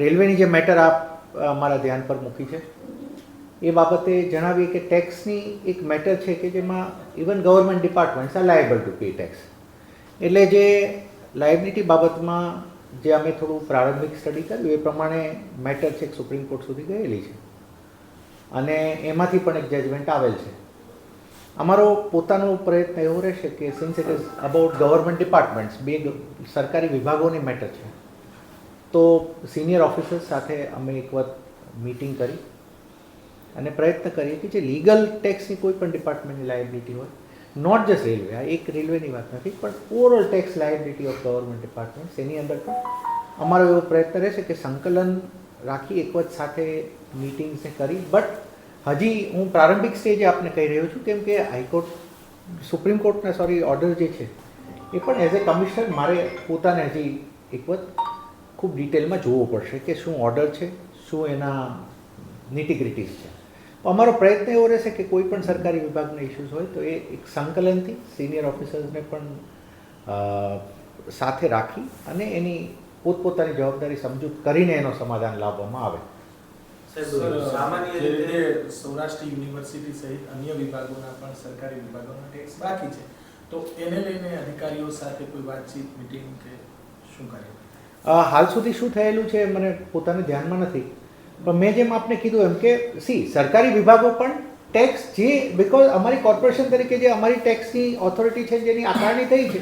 રેલવેની જે મેટર આપ અમારા ધ્યાન પર મૂકી છે, એ બાબતે જણાવીએ કે ટેક્સની એક મેટર છે કે જેમાં even government departments are liable to pay tax. એટલે જે લાયબિલિટી બાબતમાં જે અમે થોડું પ્રારંભિક સ્ટડી કર્યું, એ પ્રમાણે મેટર છે સુપ્રીમ કોર્ટ સુધી ગયેલી છે. અને એમાંથી પણ એક જજમેન્ટ આવેલ છે. અમારો પોતાનો પ્રયત્ન એવો રહેશે કે since it is about government departments બે સરકારી વિભાગોની મેટર છે તો સિનિયર ઓફિસર્સ સાથે અમે એક વખત મીટિંગ કરી અને પ્રયત્ન કરીએ કે જે લીગલ ટેક્સની કોઈ પણ ડિપાર્ટમેન્ટની લાયબિલિટી હોય નોટ જસ્ટ રેલવે આ એક રેલવેની વાત નથી, પણ overall tax liability of government department એની અંદર પણ અમારો એવો પ્રયત્ન રહેશે કે સંકલન રાખી એક વખત સાથે મીટિંગ્સને કરી. બટ હજી હું પ્રારંભિક સ્ટેજે આપને કહી રહ્યો છું, કેમ કે હાઈકોર્ટ સુપ્રીમ કોર્ટના સોરી ઓર્ડર જે છે, એ પણ એઝ એ કમિશનર મારે પોતાને હજી એક વખત ખૂબ ડિટેલમાં જોવું પડશે કે શું ઓર્ડર છે શું એના નિટીગ્રિટીઝ છે. તો અમારો પ્રયત્ન એવો રહેશે કે કોઈ પણ સરકારી વિભાગના ઇસ્યુઝ હોય તો એ એક સંકલનથી સિનિયર ઓફિસર્સને પણ સાથે રાખી અને એની પોતપોતાની જવાબદારી સમજૂત કરીને એનો સમાધાન લાવવામાં આવે. સાહેબ સામાન્ય રીતે સૌરાષ્ટ્ર યુનિવર્સિટી સહિત અન્ય વિભાગોના પણ સરકારી વિભાગોના ટેક્સ બાકી છે. તો એને લઈને અધિકારીઓ સાથે કોઈ વાતચીત મિટિંગ કે શું કાર્ય અ, હાલ સુધી શું થયેલું છે મને પોતાને ધ્યાનમાં નથી. પણ મેં જેમ આપને કીધું એમ કે, સી, સરકારી વિભાગો પણ ટેક્સ જે બિકોઝ અમારી કોર્પોરેશન તરીકે જે અમારી ટેક્સની ઓથોરિટી છે, જેની આકારણી થઈ છે,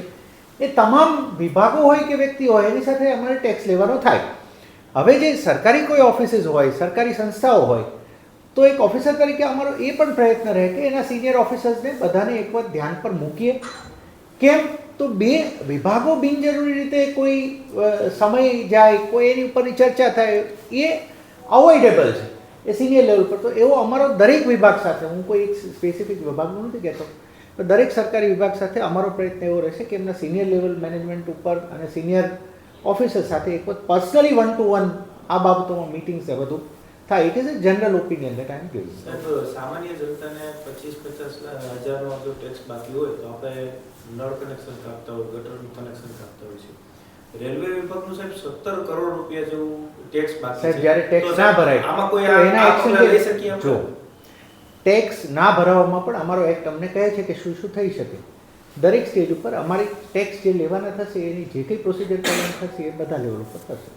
એ તમામ વિભાગો હોય કે વ્યક્તિ હોય, એની સાથે અમારે ટેક્સ લેવાનો થાય. હવે જે સરકારી કોઈ ઓફિસીસ હોય, સરકારી સંસ્થાઓ હોય, તો એક ઓફિસર તરીકે અમારો એ પણ પ્રયત્ન રહે કે એના સિનિયર ઓફિસર્સને બધાને એક વખત ધ્યાન પર મૂકીએ. કેમ? તો બે વિભાગો બિનજરૂરી રીતે કોઈ સમય જાય, કોઈ એની ઉપરની ચર્ચા થાય, એ અવોઇડેબલ છે. એ સિનિયર લેવલ પર. તો એવો અમારો દરેક વિભાગ સાથે, હું કોઈ એક સ્પેસિફિક વિભાગનું નથી કહેતો, પણ દરેક સરકારી વિભાગ સાથે અમારો પ્રયત્ન એવો રહેશે કે એમના સિનિયર લેવલ મેનેજમેન્ટ ઉપર અને સિનિયર ઓફિસર સાથે એક વખત પર્સનલી વન ટુ વન આ બાબતોમાં મિટિંગ્સ છે બધું થાય it is a general opinion that I am giving સાહેબ સામાન્ય જનતાને પચીસ પચાસ હજારનો જો ટેક્સ બાકી હોય તો આપણે નળ કનેક્શન કાપતા હોય ગટરનું કનેક્શન કાપતા હોય છે. રેલવે વિભાગનું સાહેબ સત્તર કરોડ રૂપિયા જેવું ટેક્સ બાકી સાહેબ છે. જ્યારે ટેક્સ ના ભરાય આમાં કોઈ એના એક્શન લઈ શકીએ જો ટેક્સ ના ભરાવામાં પણ અમારો એક્ટ અમને કહે છે કે શું શું થઈ શકે. દરેક સ્ટેજ ઉપર અમારી ટેક્સ જે લેવાના થશે એની જે કંઈ પ્રોસિજર કરવાની થશે એ બધા લેવલ ઉપર થશે.